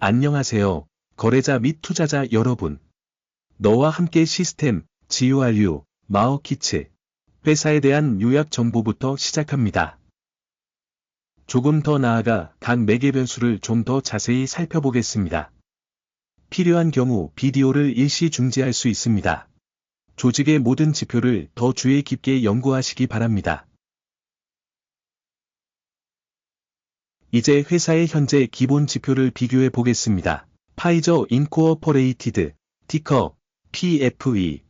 안녕하세요. 거래자 및 투자자 여러분. 너와 함께 시스템, GURU, 마어키츠, 회사에 대한 요약 정보부터 시작합니다. 조금 더 나아가 각 매개 변수를 좀 더 자세히 살펴보겠습니다. 필요한 경우 비디오를 일시 중지할 수 있습니다. 조직의 모든 지표를 더 주의 깊게 연구하시기 바랍니다. 이제 회사의 현재 기본 지표를 비교해 보겠습니다. 파이저 인코어퍼레이티드, 티커, PFE.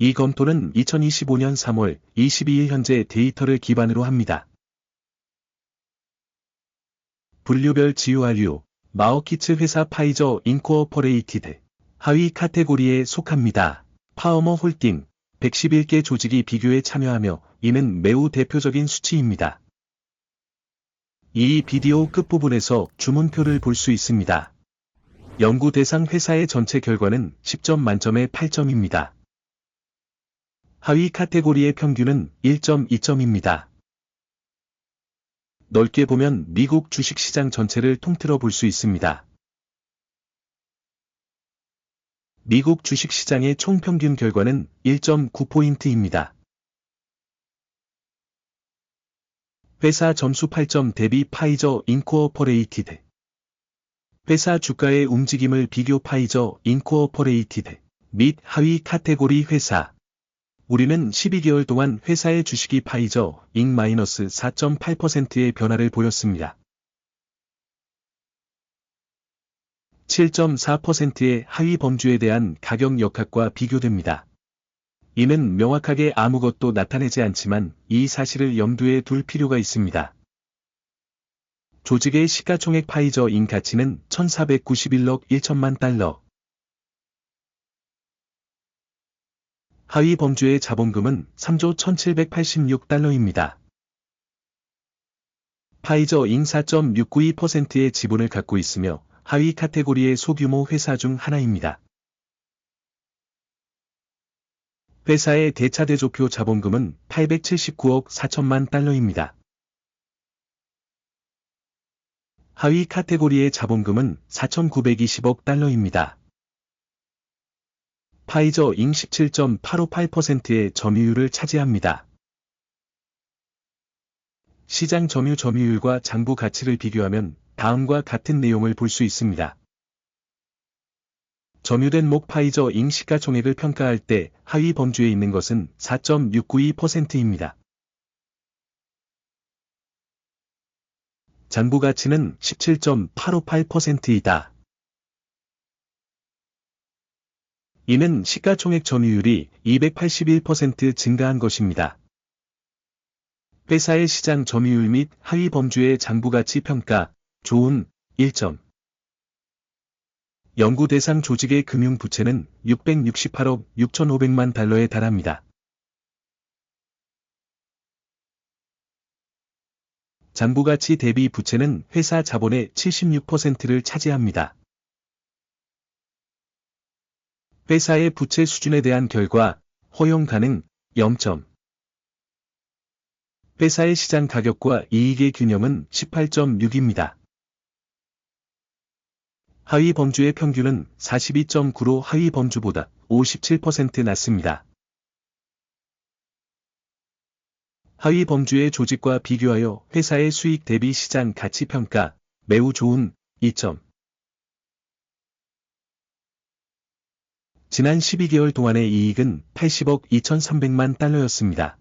이 검토는 2025년 3월 22일 현재 데이터를 기반으로 합니다. 분류별 GURU, 마어키츠 회사 파이저 인코어퍼레이티드, 하위 카테고리에 속합니다. 파워머 홀딩, 111개 조직이 비교에 참여하며 이는 매우 대표적인 수치입니다. 이 비디오 끝부분에서 주문표를 볼 수 있습니다. 연구 대상 회사의 전체 결과는 10점 만점에 8점입니다. 하위 카테고리의 평균은 1.2점입니다. 넓게 보면 미국 주식시장 전체를 통틀어 볼 수 있습니다. 미국 주식시장의 총평균 결과는 1.9포인트입니다. 회사 점수 8점 대비 파이저 인코어퍼레이티드 회사 주가의 움직임을 비교 파이저 인코어퍼레이티드 및 하위 카테고리 회사 우리는 12개월 동안 회사의 주식이 파이저 인-4.8%의 변화를 보였습니다. 7.4%의 하위 범주에 대한 가격 역학과 비교됩니다. 이는 명확하게 아무것도 나타내지 않지만 이 사실을 염두에 둘 필요가 있습니다. 조직의 시가총액 파이저인 가치는 1491억 1천만 달러. 하위 범주의 자본금은 3조 1786달러입니다. 파이저인 4.692%의 지분을 갖고 있으며 하위 카테고리의 소규모 회사 중 하나입니다. 회사의 대차대조표 자본금은 879억 4천만 달러입니다. 하위 카테고리의 자본금은 4,920억 달러입니다. 파이저 잉 17.858%의 점유율을 차지합니다. 시장 점유 점유율과 장부 가치를 비교하면 다음과 같은 내용을 볼 수 있습니다. 점유된 목 파이저 잉 시가총액을 평가할 때 하위 범주에 있는 것은 4.692%입니다. 장부 가치는 17.858%이다. 이는 시가총액 점유율이 281% 증가한 것입니다. 회사의 시장 점유율 및 하위 범주의 장부가치 평가, 좋은 1점. 연구 대상 조직의 금융 부채는 668억 6,500만 달러에 달합니다. 장부가치 대비 부채는 회사 자본의 76%를 차지합니다. 회사의 부채 수준에 대한 결과, 허용 가능 0점. 회사의 시장 가격과 이익의 균형은 18.6입니다. 하위 범주의 평균은 42.9로 하위 범주보다 57% 낮습니다. 하위 범주의 조직과 비교하여 회사의 수익 대비 시장 가치 평가 매우 좋은 2점. 지난 12개월 동안의 이익은 80억 2,300만 달러였습니다.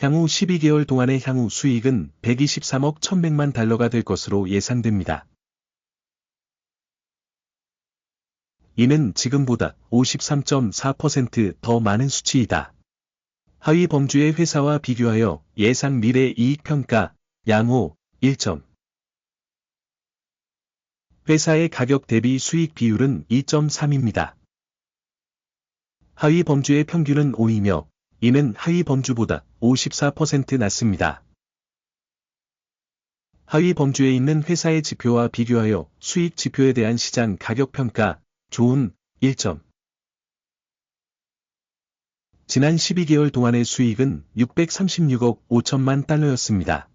향후 12개월 동안의 향후 수익은 123억 1,100만 달러가 될 것으로 예상됩니다. 이는 지금보다 53.4%더 많은 수치이다. 하위 범주의 회사와 비교하여 예상 미래 이익 평가, 양호, 1점. 회사의 가격 대비 수익 비율은 2.3입니다. 하위 범주의 평균은 5이며, 이는 하위 범주보다 54% 낮습니다. 하위 범주에 있는 회사의 지표와 비교하여 수익 지표에 대한 시장 가격 평가, 좋은 1점. 지난 12개월 동안의 수익은 636억 5천만 달러였습니다.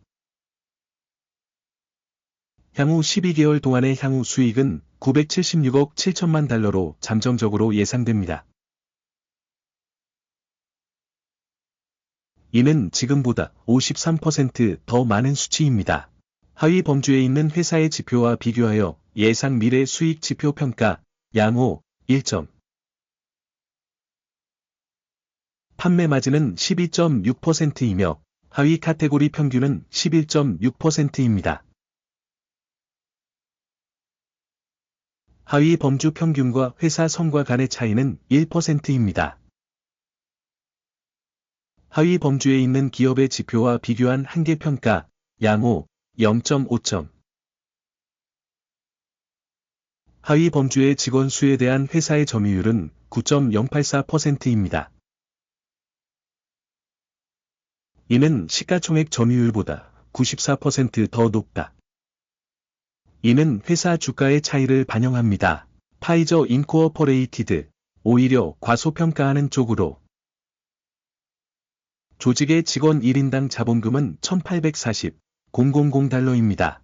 향후 12개월 동안의 향후 수익은 976억 7천만 달러로 잠정적으로 예상됩니다. 이는 지금보다 53%더 많은 수치입니다. 하위 범주에 있는 회사의 지표와 비교하여 예상 미래 수익 지표 평가 양호 1점 판매 마진은 12.6%이며 하위 카테고리 평균은 11.6%입니다. 하위 범주 평균과 회사 성과 간의 차이는 1%입니다. 하위 범주에 있는 기업의 지표와 비교한 한계 평가 양호 0.5점 하위 범주의 직원 수에 대한 회사의 점유율은 9.084%입니다. 이는 시가총액 점유율보다 94%더 높다. 이는 회사 주가의 차이를 반영합니다. 파이저 인코어퍼레이티드 오히려 과소평가하는 쪽으로 조직의 직원 1인당 자본금은 1840, 000 달러입니다.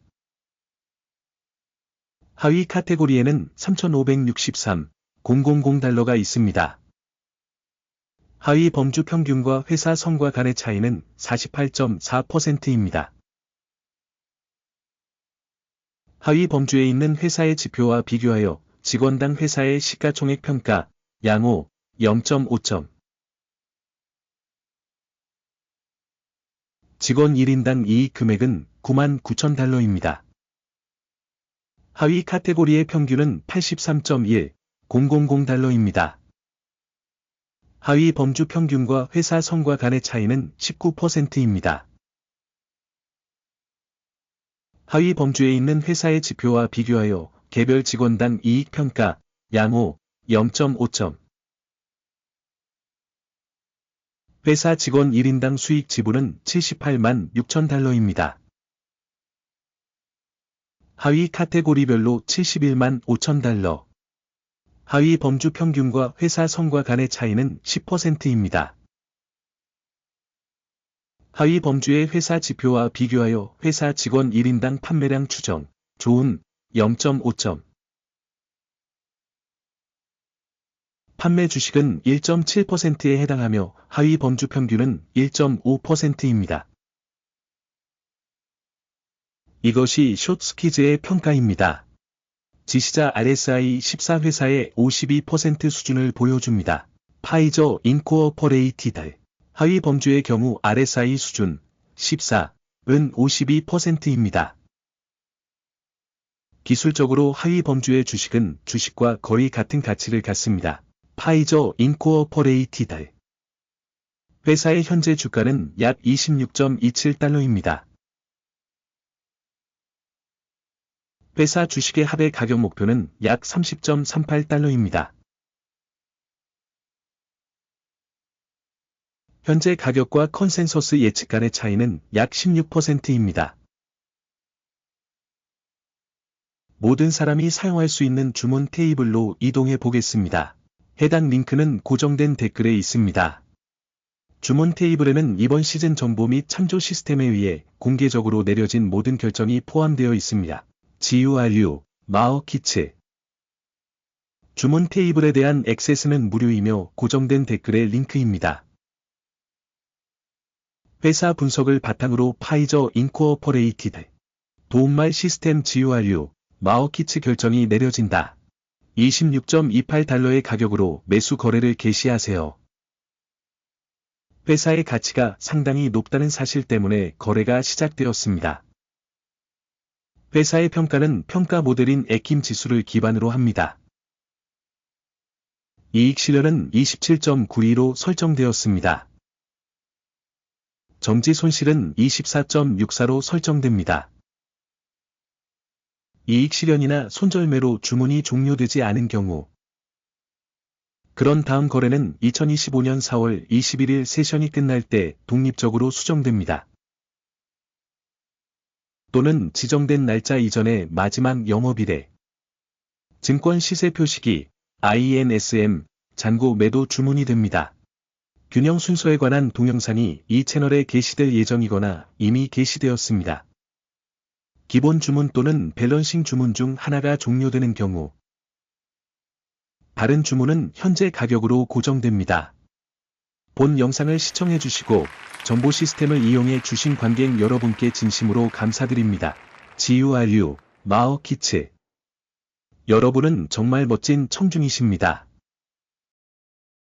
하위 카테고리에는 3563, 000 달러가 있습니다. 하위 범주 평균과 회사 성과 간의 차이는 48.4%입니다. 하위 범주에 있는 회사의 지표와 비교하여 직원당 회사의 시가총액 평가 양호 0.5점 직원 1인당 이익 금액은 9만 9천 달러입니다. 하위 카테고리의 평균은 83.1, 000 달러입니다. 하위 범주 평균과 회사 성과 간의 차이는 19%입니다. 하위 범주에 있는 회사의 지표와 비교하여 개별 직원당 이익 평가 양호 0.5점 회사 직원 1인당 수익 지불은 78만 6천 달러입니다. 하위 카테고리별로 71만 5천 달러 하위 범주 평균과 회사 성과 간의 차이는 10%입니다. 하위 범주의 회사 지표와 비교하여 회사 직원 1인당 판매량 추정, 좋은 0.5점. 판매 주식은 1.7%에 해당하며 하위 범주 평균은 1.5%입니다. 이것이 숏스키즈의 평가입니다. 지시자 RSI 14회사의 52% 수준을 보여줍니다. 파이저 인코어퍼레이티드 하위 범주의 경우 RSI 수준 14은 52%입니다. 기술적으로 하위 범주의 주식은 주식과 거의 같은 가치를 갖습니다. 파이저 인코어퍼레이티드 회사의 현재 주가는 약 26.27달러입니다. 회사 주식의 합의 가격 목표는 약 30.38달러입니다. 현재 가격과 컨센서스 예측 간의 차이는 약 16%입니다. 모든 사람이 사용할 수 있는 주문 테이블로 이동해 보겠습니다. 해당 링크는 고정된 댓글에 있습니다. 주문 테이블에는 이번 시즌 정보 및 참조 시스템에 의해 공개적으로 내려진 모든 결정이 포함되어 있습니다. GURU, 마어키츠 주문 테이블에 대한 액세스는 무료이며 고정된 댓글의 링크입니다. 회사 분석을 바탕으로 파이저 인코어퍼레이티드 도움말 시스템 GURU, 마어키츠 결정이 내려진다. 26.28달러의 가격으로 매수 거래를 개시하세요. 회사의 가치가 상당히 높다는 사실 때문에 거래가 시작되었습니다. 회사의 평가는 평가 모델인 에킴 지수를 기반으로 합니다. 이익 실현은 27.92로 설정되었습니다. 정지 손실은 24.64로 설정됩니다. 이익 실현이나 손절매로 주문이 종료되지 않은 경우 그런 다음 거래는 2025년 4월 21일 세션이 끝날 때 독립적으로 수정됩니다. 또는 지정된 날짜 이전의 마지막 영업일에 증권 시세 표시기 INSM 잔고 매도 주문이 됩니다. 균형 순서에 관한 동영상이 이 채널에 게시될 예정이거나 이미 게시되었습니다. 기본 주문 또는 밸런싱 주문 중 하나가 종료되는 경우 다른 주문은 현재 가격으로 고정됩니다. 본 영상을 시청해 주시고 정보 시스템을 이용해 주신 관객 여러분께 진심으로 감사드립니다. GURU, 마어 키츠. 여러분은 정말 멋진 청중이십니다.